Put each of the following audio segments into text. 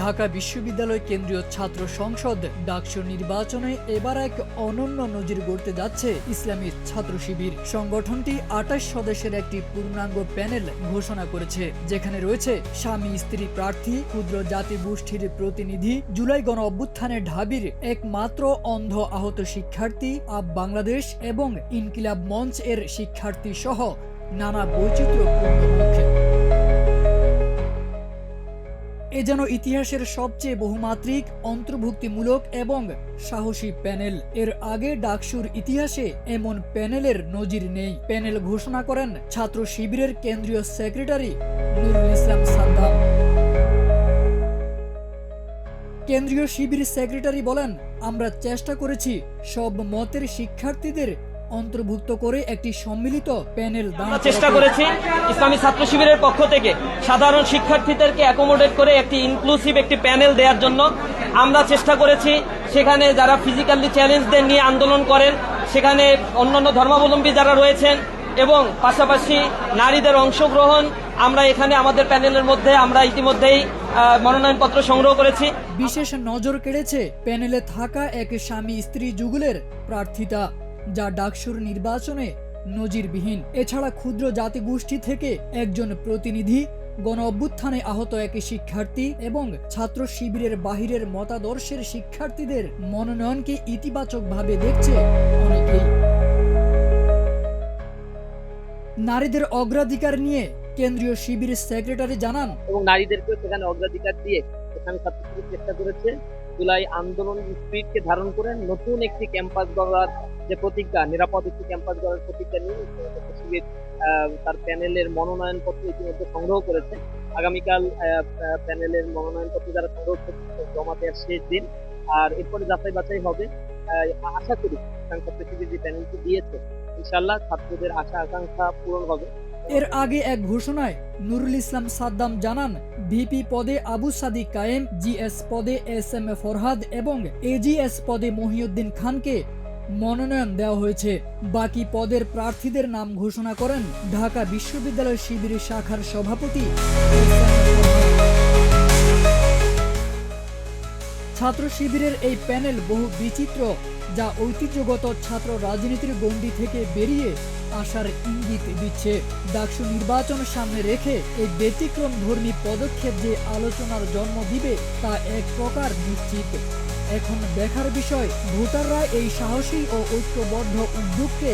ঢাকা বিশ্ববিদ্যালয় কেন্দ্রীয় ছাত্র সংসদ ডাকসু নির্বাচনে এবার এক অনন্য নজির গড়তে যাচ্ছে ইসলামী ছাত্র শিবির। সংগঠনটি আঠাশ সদস্যের একটি পূর্ণাঙ্গ প্যানেল ঘোষণা করেছে, যেখানে রয়েছে স্বামী, স্ত্রী প্রার্থী, ক্ষুদ্র জাতি গোষ্ঠীর প্রতিনিধি, জুলাই গণ অভ্যুত্থানে ঢাবির একমাত্র অন্ধ আহত শিক্ষার্থী আব বাংলাদেশ এবং ইনকিলাব মঞ্চ এর শিক্ষার্থী সহ নানা বৈচিত্র্যপূর্ণ মুখে যেন ইতিহাসের সবচেয়ে বহুমাত্রিক, অন্তর্ভুক্তিমূলক এবং সাহসী প্যানেল। এর আগে ডাকসুর ইতিহাসে এমন প্যানেলের নজির নেই। প্যানেল ঘোষণা করেন ছাত্র শিবিরের কেন্দ্রীয় সেক্রেটারি নুরুল ইসলাম সাদ্দাম। কেন্দ্রীয় শিবির সেক্রেটারি বলেন, আমরা চেষ্টা করেছি সব মতের শিক্ষার্থীদের অন্তর্ভুক্ত করে একটি সম্মিলিত প্যানেল আমরা চেষ্টা করেছি ইসলামী ছাত্র শিবিরের পক্ষ থেকে সাধারণ শিক্ষার্থীদেরকে অ্যাকোমোডেট করে একটি ইনক্লুসিভ একটি প্যানেল দেওয়ার জন্য। আমরা চেষ্টা করেছি সেখানে যারা ফিজিক্যালি চ্যালেঞ্জদের নিয়ে আন্দোলন করেন সেখানে অন্যান্য ধর্মাবলম্বী যারা রয়েছেন এবং পাশাপাশি নারীদের অংশগ্রহণ আমরা এখানে আমাদের প্যানেলের মধ্যে আমরা ইতিমধ্যেই মনোনয়নপত্র সংগ্রহ করেছি। বিশেষ নজর কেড়েছে প্যানেলে থাকা এক স্বামী স্ত্রী যুগলের প্রার্থিতা। যা ডাকসুর নির্বাচনে নজিরবিহীন। এছাড়া ক্ষুদ্র জাতিগোষ্ঠী থেকে একজন প্রতিনিধি, গণ অভ্যুত্থানে আহত এক শিক্ষার্থী এবং ছাত্র শিবিরের বাহিরের মতাদর্শের শিক্ষার্থীদের মনোনয়নকে ইতিবাচকভাবে দেখছে অনেকেই। নারীদের অগ্রাধিকার নিয়ে কেন্দ্রীয় শিবির সেক্রেটারি জানান, এবং নারীদেরকেও সেখানে অগ্রাধিকার দিয়ে সেখানে ছাত্র শিবির চেষ্টা করেছে। জুলাই আন্দোলন স্পিডকে ধারণ করে নতুন একটি ক্যাম্পাস গড়ার যে প্রতিজ্ঞা, নিরাপদ একটি ক্যাম্পাস গড়ার প্রতিজ্ঞা নিয়ে শিবির তার প্যানেলের মনোনয়নপত্র ইতিমধ্যে সংগ্রহ করেছে। আগামীকাল প্যানেলের মনোনয়নপত্র যারা সংগ্রহ করছে, জমা দেওয়ার শেষ দিন। আর এরপরে যাচাই বাছাই হবে। আশা করি ছাত্র শিবির যে প্যানেলটি দিয়েছে ইনশাল্লাহ ছাত্রদের আশা, আকাঙ্ক্ষা পূরণ হবে। এর আগে এক ঘোষণায় নুরুল ইসলাম সাদ্দাম জানান, ভিপি পদে আবু সাদি কায়েম, জিএস পদে এস এম এ ফরহাদ এবং এজিএস পদে মহিউদ্দিন খানকে মনোনয়ন দেওয়া হয়েছে। বাকি পদের প্রার্থীদের নাম ঘোষণা করেন ঢাকা বিশ্ববিদ্যালয় শিবির শাখার সভাপতি। ছাত্র শিবিরের এই প্যানেল বহু বিচিত্র, যা ঐতিহ্যগত ছাত্র রাজনীতির গণ্ডি থেকে বেরিয়ে আসার ইঙ্গিত দিচ্ছে। ডাকসু নির্বাচন সামনে রেখে এই ব্যতিক্রম ধর্মী পদক্ষেপ যে আলোচনার জন্ম দিবে তা এক প্রকার নিশ্চিত। এখন দেখার বিষয় ভোটাররা এই সাহসী ও ঐক্যবদ্ধ উদ্যোগকে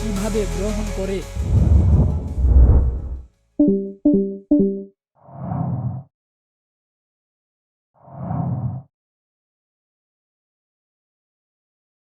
কীভাবে গ্রহণ করে?